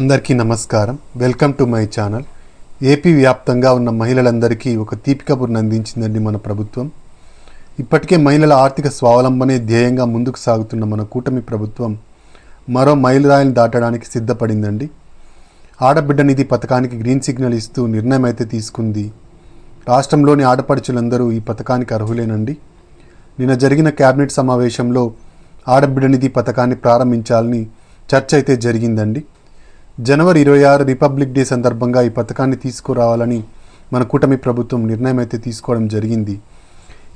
అందరికీ నమస్కారం. Welcome to my channel. AP వ్యాప్తంగా ఉన్న మహిళలందరికీ ఒక తీపి కబుర్ను అందించిందండి మన ప్రభుత్వం. ఇప్పటికే మహిళల ఆర్థిక స్వావలంబనే ధ్యేయంగా ముందుకు సాగుతున్న మన కూటమి ప్రభుత్వం మరో మైలురాయిని దాటడానికి సిద్ధపడిందండి. ఆడబిడ్డ నిధి పథకానికి గ్రీన్ సిగ్నల్ ఇస్తూ నిర్ణయం అయితే తీసుకుంది. రాష్ట్రంలోని ఆడపడుచులందరూ ఈ పథకానికి అర్హులేనండి. నిన్న జరిగిన కేబినెట్ సమావేశంలో ఆడబిడ్డ నిధి పథకాన్ని ప్రారంభించాలని చర్చ అయితే జరిగిందండి. జనవరి ఇరవై ఆరు రిపబ్లిక్ డే సందర్భంగా ఈ పథకాన్ని తీసుకురావాలని మన కూటమి ప్రభుత్వం నిర్ణయం అయితే తీసుకోవడం జరిగింది.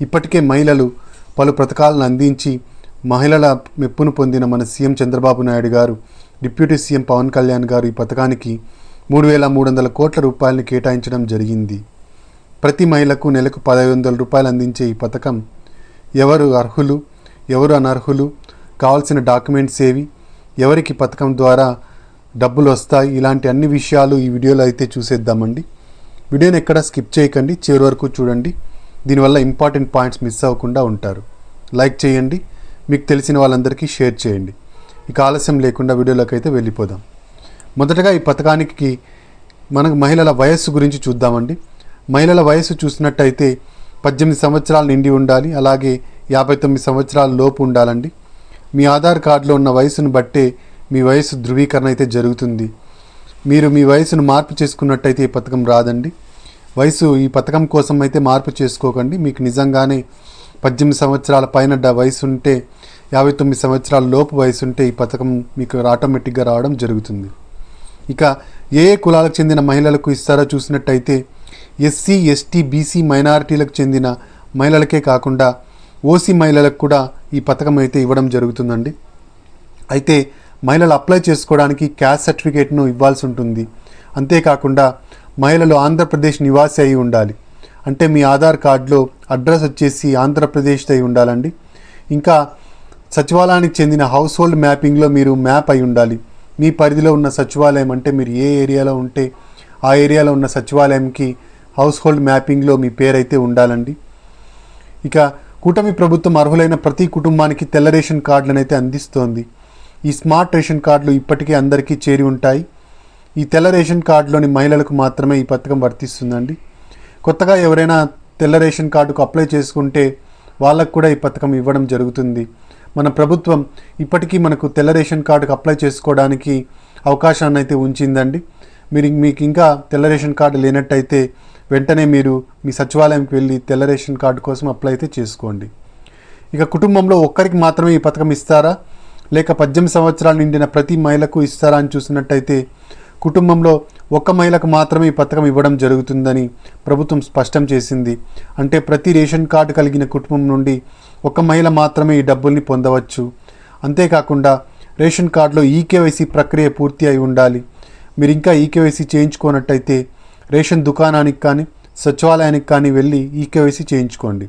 ఇప్పటికే మహిళలు పలు పథకాలను అందించి మహిళల మెప్పును పొందిన మన సీఎం చంద్రబాబు నాయుడు గారు డిప్యూటీ సీఎం పవన్ కళ్యాణ్ గారు ఈ పథకానికి మూడు వేల మూడు వందల కోట్ల రూపాయలను కేటాయించడం జరిగింది. ప్రతి మహిళకు నెలకు పదహైదు వందల రూపాయలు అందించే ఈ పథకం ఎవరు అర్హులు ఎవరు అనర్హులు కావాల్సిన డాక్యుమెంట్స్ ఏవి ఎవరికి పథకం ద్వారా డబ్బులు వస్తాయి. ఇలాంటి అన్ని విషయాలు ఈ వీడియోలో అయితే చూసేద్దామండి. వీడియోని ఎక్కడ స్కిప్ చేయకండి. చివరి వరకు చూడండి. దీనివల్ల ఇంపార్టెంట్ పాయింట్స్ మిస్ అవ్వకుండా ఉంటారు. లైక్ చేయండి. మీకు తెలిసిన వాళ్ళందరికీ షేర్ చేయండి. ఇక ఆలస్యం లేకుండా వీడియోలోకి అయితే వెళ్ళిపోదాం. మొదటగా ఈ పథకానికి మనకు మహిళల వయస్సు గురించి చూద్దామండి. మహిళల వయస్సు చూసినట్టయితే పద్దెనిమిది సంవత్సరాలు నిండి ఉండాలి. అలాగే యాభై తొమ్మిది సంవత్సరాల లోపు ఉండాలండి. మీ ఆధార్ కార్డులో ఉన్న వయసును బట్టే మీ వయసు ధృవీకరణ అయితే జరుగుతుంది. మీరు మీ వయసును మార్పు చేసుకున్నట్టయితే ఈ పథకం రాదండి. వయసు ఈ పథకం కోసం అయితే మార్పు చేసుకోకండి. మీకు నిజంగానే పద్దెనిమిది సంవత్సరాల పైన డ- వయసు ఉంటే యాభై తొమ్మిది సంవత్సరాల లోపు వయసు ఉంటే ఈ పథకం మీకు ఆటోమేటిక్గా రావడం జరుగుతుంది. ఇక ఏ ఏ కులాలకు చెందిన మహిళలకు ఇస్తారో చూసినట్టయితే ఎస్సీ ఎస్టీ బీసీ మైనారిటీలకు చెందిన మహిళలకే కాకుండా ఓసీ మహిళలకు కూడా ఈ పథకం అయితే ఇవ్వడం జరుగుతుందండి. అయితే మహిళలు అప్లై చేసుకోవడానికి క్యాస్ట్ సర్టిఫికేట్ను ఇవ్వాల్సి ఉంటుంది. అంతేకాకుండా మహిళలు ఆంధ్రప్రదేశ్ నివాసి అయి ఉండాలి. అంటే మీ ఆధార్ కార్డులో అడ్రస్ వచ్చేసి ఆంధ్రప్రదేశ్ అయి ఉండాలండి. ఇంకా సచివాలయానికి చెందిన హౌస్ హోల్డ్ మ్యాపింగ్లో మీరు మ్యాప్ అయి ఉండాలి. మీ పరిధిలో ఉన్న సచివాలయం అంటే మీరు ఏ ఏరియాలో ఉంటే ఆ ఏరియాలో ఉన్న సచివాలయంకి హౌస్ హోల్డ్ మ్యాపింగ్లో మీ పేరైతే ఉండాలండి. ఇక కూటమి ప్రభుత్వం అర్హులైన ప్రతి కుటుంబానికి తెల్ల రేషన్ కార్డులను అయితే అందిస్తోంది. ఈ స్మార్ట్ రేషన్ కార్డులు ఇప్పటికే అందరికీ చేరి ఉంటాయి. ఈ తెల్ల రేషన్ కార్డులోని మహిళలకు మాత్రమే ఈ పథకం వర్తిస్తుందండి. కొత్తగా ఎవరైనా తెల్ల రేషన్ కార్డుకు అప్లై చేసుకుంటే వాళ్ళకు కూడా ఈ పథకం ఇవ్వడం జరుగుతుంది. మన ప్రభుత్వం ఇప్పటికీ మనకు తెల్ల రేషన్ కార్డుకు అప్లై చేసుకోవడానికి అవకాశాన్ని అయితే ఉంచిందండి. మీరు మీకు ఇంకా తెల్ల రేషన్ కార్డు లేనట్టయితే వెంటనే మీరు మీ సచివాలయంకి వెళ్ళి తెల్ల రేషన్ కార్డు కోసం అప్లై అయితే చేసుకోండి. ఇక కుటుంబంలో ఒక్కరికి మాత్రమే ఈ పథకం ఇస్తారా? లేక పద్దెనిమిది సంవత్సరాలు నిండిన ప్రతి మహిళకు ఇస్తారా అని చూసినట్టయితే కుటుంబంలో ఒక్క మహిళకు మాత్రమే ఈ పథకం ఇవ్వడం జరుగుతుందని ప్రభుత్వం స్పష్టం చేసింది. అంటే ప్రతి రేషన్ కార్డు కలిగిన కుటుంబం నుండి ఒక మహిళ మాత్రమే ఈ డబ్బుల్ని పొందవచ్చు. అంతేకాకుండా రేషన్ కార్డులో ఈకేవైసీ ప్రక్రియ పూర్తి అయి ఉండాలి. మీరు ఇంకా ఈకేవైసీ చేయించుకోనట్టయితే రేషన్ దుకాణానికి కానీ సచివాలయానికి కానీ వెళ్ళి ఈకేవైసీ చేయించుకోండి.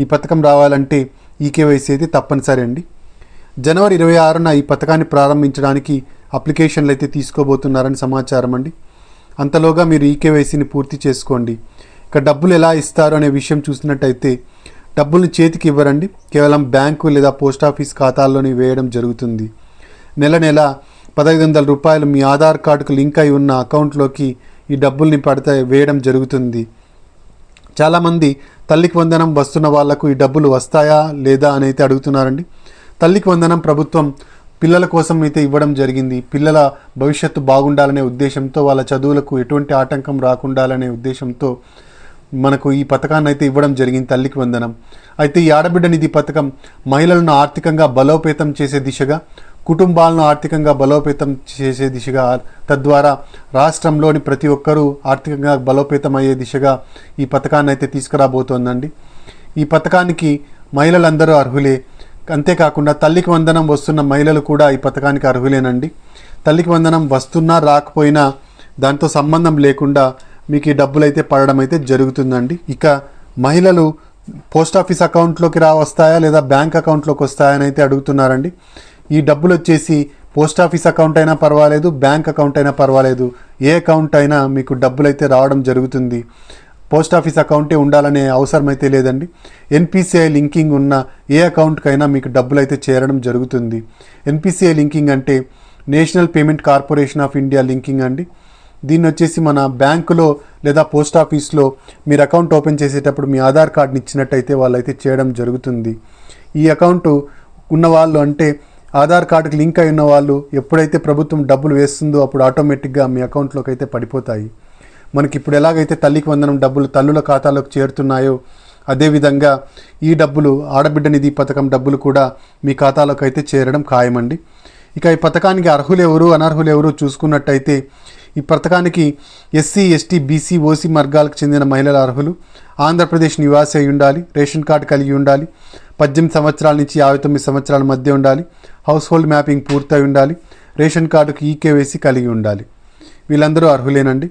ఈ పథకం రావాలంటే ఈకేవైసీ అయితే తప్పనిసరి అండి. జనవరి ఇరవై ఆరున ఈ పథకాన్ని ప్రారంభించడానికి అప్లికేషన్లు అయితే తీసుకోబోతున్నారని సమాచారం అండి. అంతలోగా మీరు ఈకేవైసీని పూర్తి చేసుకోండి. ఇక డబ్బులు ఎలా ఇస్తారు అనే విషయం చూసినట్టయితే డబ్బుల్ని చేతికి ఇవ్వరండి. కేవలం బ్యాంకు లేదా పోస్ట్ ఆఫీస్ ఖాతాల్లోని వేయడం జరుగుతుంది. నెల నెల పదహైదు వందల రూపాయలు మీ ఆధార్ కార్డుకు లింక్ అయి ఉన్న అకౌంట్లోకి ఈ డబ్బుల్ని పడితే వేయడం జరుగుతుంది. చాలామంది తల్లికి వందనం వస్తున్న వాళ్ళకు ఈ డబ్బులు వస్తాయా లేదా అని అయితే అడుగుతున్నారండి. తల్లికి వందనం ప్రభుత్వం పిల్లల కోసం అయితే ఇవ్వడం జరిగింది. పిల్లల భవిష్యత్తు బాగుండాలనే ఉద్దేశంతో వాళ్ళ చదువులకు ఎటువంటి ఆటంకం రాకుండాలనే ఉద్దేశంతో మనకు ఈ పథకాన్ని అయితే ఇవ్వడం జరిగింది తల్లికి వందనం. అయితే ఈ ఆడబిడ్డ నిధి పథకం మహిళలను ఆర్థికంగా బలోపేతం చేసే దిశగా కుటుంబాలను ఆర్థికంగా బలోపేతం చేసే దిశగా తద్వారా రాష్ట్రంలోని ప్రతి ఒక్కరూ ఆర్థికంగా బలోపేతం అయ్యే దిశగా ఈ పథకాన్ని అయితే తీసుకురాబోతోందండి. ఈ పథకానికి మహిళలందరూ అర్హులే. అంతేకాకుండా తల్లికి వందనం వస్తున్న మహిళలు కూడా ఈ పథకానికి అర్హులేనండి. తల్లికి వందనం వస్తున్నా రాకపోయినా దాంతో సంబంధం లేకుండా మీకు ఈ డబ్బులు అయితే పడడం అయితే జరుగుతుందండి. ఇక మహిళలు పోస్ట్ ఆఫీస్ అకౌంట్లోకి రా వస్తాయా లేదా బ్యాంక్ అకౌంట్లోకి వస్తాయని అయితే అడుగుతున్నారండి. ఈ డబ్బులు వచ్చేసి పోస్ట్ ఆఫీస్ అకౌంట్ అయినా పర్వాలేదు బ్యాంక్ అకౌంట్ అయినా పర్వాలేదు ఏ అకౌంట్ అయినా మీకు డబ్బులు అయితే రావడం జరుగుతుంది. పోస్ట్ ఆఫీస్ అకౌంటే ఉండాలనే అవసరం అయితే లేదండి. ఎన్పిసిఐ లింకింగ్ ఉన్న ఏ అకౌంట్కైనా మీకు డబ్బులు అయితే చేరడం జరుగుతుంది. ఎన్పిసిఐ లింకింగ్ అంటే national payment corporation of India linking అండి. దీన్ని వచ్చేసి మన బ్యాంకులో లేదా పోస్ట్ ఆఫీస్లో మీరు అకౌంట్ ఓపెన్ చేసేటప్పుడు మీ ఆధార్ కార్డుని ఇచ్చినట్టయితే వాళ్ళైతే చేయడం జరుగుతుంది. ఈ అకౌంట్ ఉన్నవాళ్ళు అంటే ఆధార్ కార్డుకి లింక్ అయి ఉన్న వాళ్ళు ఎప్పుడైతే ప్రభుత్వం డబ్బులు వేస్తుందో అప్పుడు ఆటోమేటిక్గా మీ అకౌంట్లోకి అయితే పడిపోతాయి. మనకి ఇప్పుడు ఎలాగైతే తల్లికి వందనం డబ్బులు తల్లుల ఖాతాలోకి చేరుతున్నాయో అదేవిధంగా ఈ డబ్బులు ఆడబిడ్డ నిధి పథకం డబ్బులు కూడా మీ ఖాతాలోకి అయితే చేరడం ఖాయమండి. ఇక ఈ పథకానికి అర్హులు ఎవరు అనర్హులు ఎవరు చూసుకున్నట్టయితే ఈ పథకానికి ఎస్సీ ఎస్టీ బీసీ ఓసీ వర్గాలకు చెందిన మహిళల అర్హులు ఆంధ్రప్రదేశ్ నివాసి అయి ఉండాలి రేషన్ కార్డు కలిగి ఉండాలి పద్దెనిమిది సంవత్సరాల నుంచి యాభై తొమ్మిది సంవత్సరాల మధ్య ఉండాలి హౌస్ హోల్డ్ మ్యాపింగ్ పూర్తయి ఉండాలి రేషన్ కార్డుకి ఈకేవైసీ కలిగి ఉండాలి. వీళ్ళందరూ అర్హులేనండి.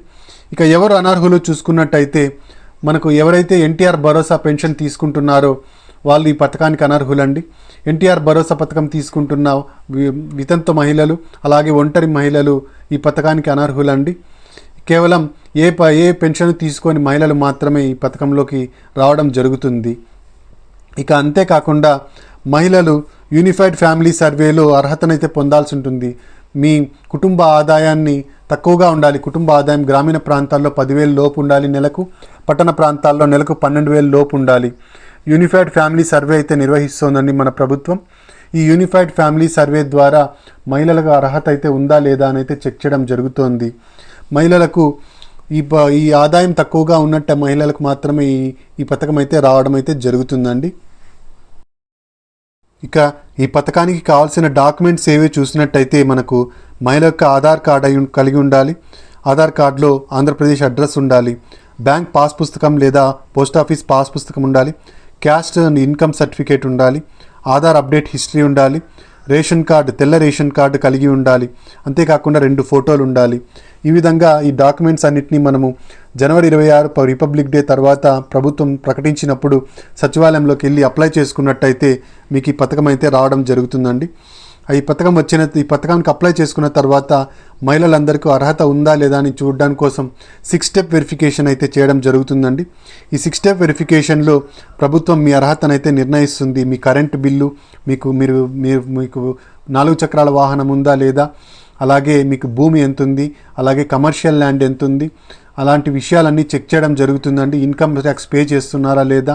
ఇక ఎవరు అనర్హులు చూసుకున్నట్టయితే మనకు ఎవరైతే ఎన్టీఆర్ భరోసా పెన్షన్ తీసుకుంటున్నారో వాళ్ళు ఈ పథకానికి అనర్హులండి. ఎన్టీఆర్ భరోసా పథకం తీసుకుంటున్న వితంత మహిళలు అలాగే ఒంటరి మహిళలు ఈ పథకానికి అనర్హులండి. కేవలం ఏ ప ఏ పెన్షన్ తీసుకొని మహిళలు మాత్రమే ఈ పథకంలోకి రావడం జరుగుతుంది. ఇక అంతేకాకుండా మహిళలు యూనిఫైడ్ ఫ్యామిలీ సర్వేలో అర్హతనైతే పొందాల్సి ఉంటుంది. మీ కుటుంబ ఆదాయాన్ని తక్కువగా ఉండాలి. కుటుంబ ఆదాయం గ్రామీణ ప్రాంతాల్లో పదివేలు లోపు ఉండాలి నెలకు పట్టణ ప్రాంతాల్లో నెలకు పన్నెండు వేలు లోపు ఉండాలి. యూనిఫైడ్ ఫ్యామిలీ సర్వే అయితే నిర్వహిస్తోందండి మన ప్రభుత్వం. ఈ యూనిఫైడ్ ఫ్యామిలీ సర్వే ద్వారా మహిళలకు అర్హత అయితే ఉందా లేదా అని అయితే చెక్ చేయడం జరుగుతోంది. మహిళలకు ఈ ఈ ఆదాయం తక్కువగా ఉన్నట్టు మహిళలకు మాత్రమే ఈ ఈ పథకం అయితే రావడం అయితే జరుగుతుందండి. ఇక ఈ పథకానికి కావాల్సిన డాక్యుమెంట్స్ ఏవి చూసినట్టయితే మనకు మహిళ యొక్క ఆధార్ కార్డ్ అయి కలిగి ఉండాలి. ఆధార్ కార్డులో ఆంధ్రప్రదేశ్ అడ్రస్ ఉండాలి. బ్యాంక్ పాస్ పుస్తకం లేదా పోస్ట్ ఆఫీస్ పాస్ పుస్తకం ఉండాలి. క్యాస్ట్ అండ్ ఇన్కమ్ సర్టిఫికేట్ ఉండాలి. ఆధార్ అప్డేట్ హిస్టరీ ఉండాలి. రేషన్ కార్డు తెల్ల రేషన్ కార్డు కలిగి ఉండాలి. అంతేకాకుండా రెండు ఫోటోలు ఉండాలి. ఈ విధంగా ఈ డాక్యుమెంట్స్ అన్నింటినీ మనము జనవరి ఇరవై ఆరు రిపబ్లిక్ డే తర్వాత ప్రభుత్వం ప్రకటించినప్పుడు సచివాలయంలోకి వెళ్ళి అప్లై చేసుకున్నట్టయితే మీకు ఈ పథకం అయితే రావడం జరుగుతుందండి. ఈ పథకం వచ్చిన ఈ పథకానికి అప్లై చేసుకున్న తర్వాత మహిళలందరికీ అర్హత ఉందా లేదా అని చూడడం కోసం సిక్స్ స్టెప్ వెరిఫికేషన్ అయితే చేయడం జరుగుతుందండి. ఈ సిక్స్ స్టెప్ వెరిఫికేషన్లో ప్రభుత్వం మీ అర్హతను అయితే నిర్ణయిస్తుంది. మీ కరెంట్ బిల్లు మీకు మీరు మీరు మీకు నాలుగు చక్రాల వాహనం ఉందా లేదా అలాగే మీకు భూమి ఎంత ఉంది అలాగే కమర్షియల్ ల్యాండ్ ఎంత ఉంది అలాంటి విషయాలన్నీ చెక్ చేయడం జరుగుతుందండి. ఇన్కమ్ ట్యాక్స్ పే చేస్తున్నారా లేదా?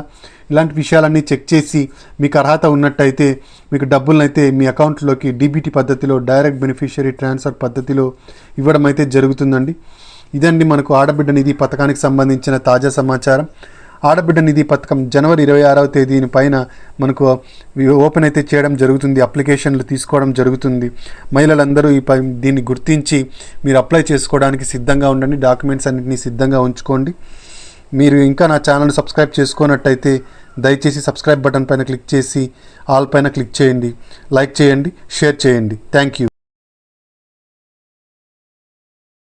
ఇలాంటి విషయాలన్నీ చెక్ చేసి మీకు అర్హత ఉన్నట్టయితే మీకు డబ్బులను అయితే మీ అకౌంట్లోకి డీబీటీ పద్ధతిలో డైరెక్ట్ బెనిఫిషియరీ ట్రాన్స్ఫర్ పద్ధతిలో ఇవ్వడం అయితే జరుగుతుందండి. ఇదండి మనకు ఆడబిడ్డ నిధి పథకానికి సంబంధించిన తాజా సమాచారం. ఆడబిడ్డ నిధి పథకం జనవరి ఇరవై ఆరవ తేదీని పైన మనకు ఓపెన్ అయితే చేయడం జరుగుతుంది అప్లికేషన్లు తీసుకోవడం జరుగుతుంది. మహిళలందరూ ఈ పై దీన్ని గుర్తించి మీరు అప్లై చేసుకోవడానికి సిద్ధంగా ఉండండి డాక్యుమెంట్స్ అన్నింటినీ సిద్ధంగా ఉంచుకోండి. మీరు ఇంకా నా ఛానల్ సబ్స్క్రైబ్ చేసుకున్నట్టయితే దయచేసి సబ్స్క్రైబ్ బటన్ పైన క్లిక్ చేసి ఆల్ పైన క్లిక్ చేయండి. లైక్ చేయండి షేర్ చేయండి. Thank you.